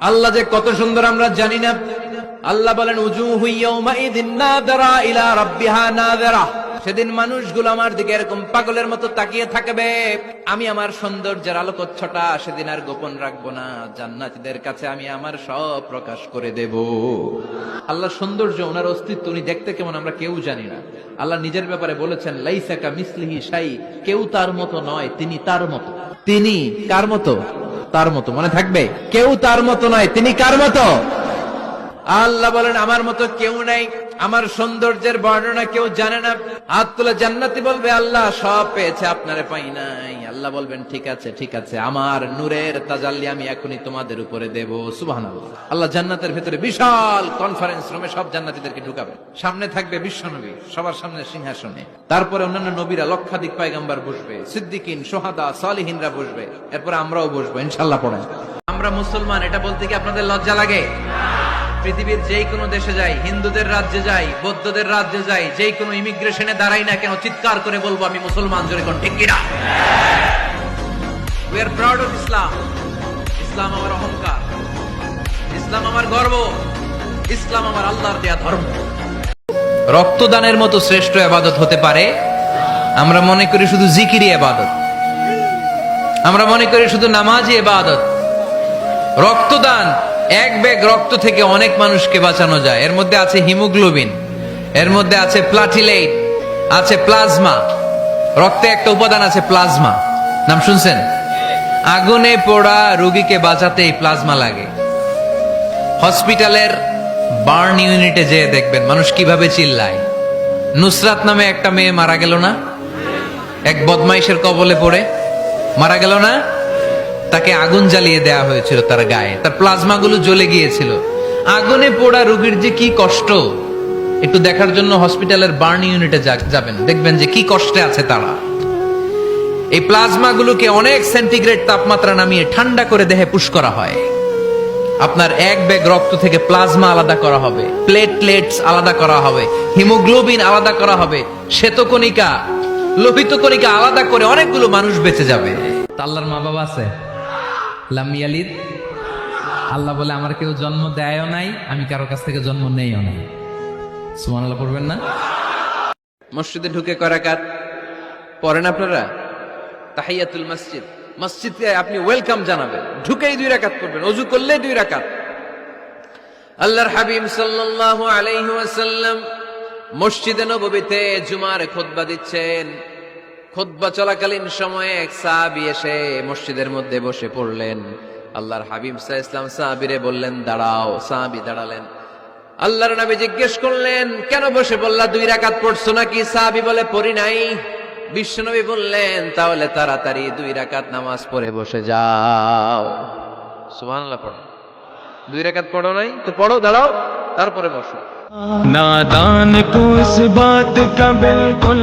আল্লাহ যে কত সুন্দর আমরা জানি না। আল্লাহ বলেন উজু নাযিরা সেদিন মানুষগুলো আমার দিকে এরকম পাগলের মতো তাকিয়ে থাকবে। আমি আমার সৌন্দর্যের আলোকচ্ছটা সেদিন আর গোপন রাখব না। জান্নাতীদের কাছে আমি আমার সব প্রকাশ করে দেব। আল্লাহ সৌন্দর্য, ওনার অস্তিত্ব উনি দেখতে কেমন আমরা কেউ জানি না। আল্লাহ নিজের ব্যাপারে বলেছেন লাইসাকা মিসলিহি শাই। কেউ তার মতো নয়, তিনি তার মতো। তিনি কার মতো? তার মতো মনে থাকবে? কেউ তার মতো নয় তিনি কার মতো? আল্লাহ বলেন, আমার মতো কেউ নাই, আমার সৌন্দর্যের বর্ণনা কেউ জানে না। হাত তুলে জান্নাতি বলবে, আল্লাহ, সব পেয়েছে, আপনারে পাই নাই। আল্লাহ বলবেন, ঠিক আছে ঠিক আছে, আমার নূরের তাজাল্লি আমি এখনই তোমাদের উপরে দেব। সুবহান আল্লাহ জান্নাতের ভেতরে বিশাল কনফারেন্স রুমে সব জান্নাতীদেরকে ঢুকাবে। সামনে থাকবে বিশ্বনবী, সবার সামনে সিংহাসনে। তারপরে অন্যান্য নবীরা লক্ষাধিক পায়গাম্বার বসবে, সিদ্দিকিন, সোহাদা, সালিহিনরা বসবে। এরপর আমরাও বসবো ইনশাল্লাহ পড়ে আমরা মুসলমান, এটা বলতে কি আপনাদের লজ্জা লাগে? পৃথিবীর যেই কোনো দেশে যাই, হিন্দুদের রাজ্যে যাই, বৌদ্ধদের রাজ্যে যাই যেই কোনো ইমিগ্রেশনে দাঁড়াই না কেন চিৎকার করে বলব আমি মুসলমান জোরে কোন, ঠিক কিনা? We are proud of Islam Islam আমার অহংকার। ইসলাম আমার গর্ব। ইসলাম আমার আল্লাহর দেয়া ধর্ম। রক্তদানের মতো শ্রেষ্ঠ আবাদত হতে পারে? আমরা মনে করি শুধু জিকিরি আবাদত আমরা মনে করি শুধু নামাজি আবাদত রক্তদান এক ব্যাগ রক্ত থেকে অনেক মানুষকে বাঁচানো যায়। এর মধ্যে আছে হিমোগ্লোবিন, এর মধ্যে আছে প্লাটিলেট আছে প্লাজমা। রক্তে একটা উপাদান আছে প্লাজমা। নাম শুনছেন? আগুনে পোড়া রোগীকে বাঁচাতে এই প্লাজমা লাগে। হসপিটালের বার্ন ইউনিটে যেয়ে দেখবেন, মানুষ কীভাবে চিল্লায়। নুসরাত নামে একটা মেয়ে মারা গেল না? এক বদমাইশের কবলে পড়ে। মারা গেল না? তাকে আগুন জ্বালিয়ে দেয়া হয়েছিল তার গায়ে। তার প্লাজমা গুলো জ্বলে গিয়েছিল। আগুনে পোড়া রোগীর যে কি কষ্ট? একটু দেখার জন্য হসপিটালের বার্ন ইউনিটে যাবেন। দেখবেন যে কি কষ্টে আছে তারা। এই প্লাজমা গুলোকে অনেক সেন্টিগ্রেড তাপমাত্রা নামিয়ে ঠান্ডা করে দেহে পুশ করা হয়। আপনার এক ব্যাগ রক্ত থেকে প্লাজমা আলাদা করা হবে, প্লেটলেটস আলাদা করা হবে, হিমোগ্লোবিন আলাদা করা হবে, শ্বেতকণিকা, লোহিত কণিকা আলাদা করে অনেকগুলো মানুষ বেঁচে যাবে। আল্লাহর মা বাবা আছে? লামিয়ালিদ আল্লাহ বলে, আমার কেউ জন্ম দেয়ও নাই, আমি কারও কাছ থেকে জন্ম নেইও নাই। সুমান আল্লাহ পড়বেন না? মসজিদে ঢুকে করাকাত পড়েন আপনারা? তাহিয়াতুল মসজিদ। মসজিদকে আপনি ওয়েলকাম জানাবেন। ঢুকেই দুই রাকাত করবেন অজু করলে দুই রাকাত। আল্লাহর হাবিব সাল্লাল্লাহু আলাইহি ওয়াসাল্লাম মসজিদে নববীতে জুমার খুতবা দিচ্ছেন। খুদ্া চলাকালীন সময়ে এক সাহাবি এসে মসজিদের মধ্যে বসে পড়লেন। আল্লাহর হাবিব সাহ ইসলাম সাহাবিরে বললেন, দাঁড়াও। সাহাবি দাঁড়ালেন। আল্লাহর নামে জিজ্ঞেস করলেন, কেন বসে বললা দুই রাকাত পড়ছো নাকি? সাহাবি বলে, পড়ি নাই। বিশ্বনবী বললেন, তাহলে তাড়াতাড়ি দুই রাকাত নামাজ পড়ে বসে যাও। পড়ো। দুই রাকাত পড়ো নাই? তো পড়ো, দাঁড়াও, তারপরে বসো। নাদান কোস বাত কা বিলকুল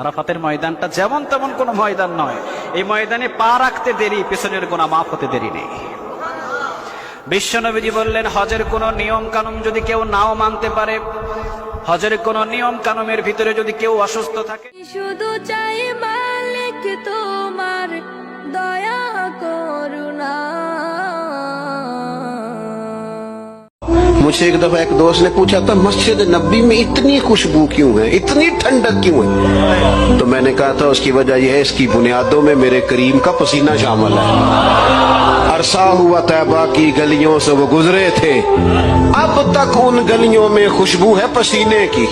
আরাফাতের ময়দানটা যেমন তেমন কোনো ময়দান নয়। এই ময়দানে পা রাখতে দেরি, পেছনের গোনা মাফ হতে দেরি নেই। বিশ্বনবীজি বললেন, হজের কোনো নিয়ম কানুন যদি কেউ নাও মানতে পারে, হজের কোন নিয়ম কানুনের ভিতরে যদি কেউ অসুস্থ থাকে। শুধু চাই মালিক তোমার, দয়া করুণা। مجھ سے ایک دفعہ ایک دوست نے پوچھا تھا مسجد نبی میں اتنی خوشبو کیوں ہے؟ اتنی ٹھنڈک کیوں ہے؟ تو میں نے کہا تھا اس کی وجہ یہ ہے، اس کی بنیادوں میں میرے کریم کا پسینہ شامل ہے۔ عرصہ ہوا طیبہ کی گلیوں سے وہ گزرے تھے۔ اب تک ان گلیوں میں خوشبو ہے پسینے کی۔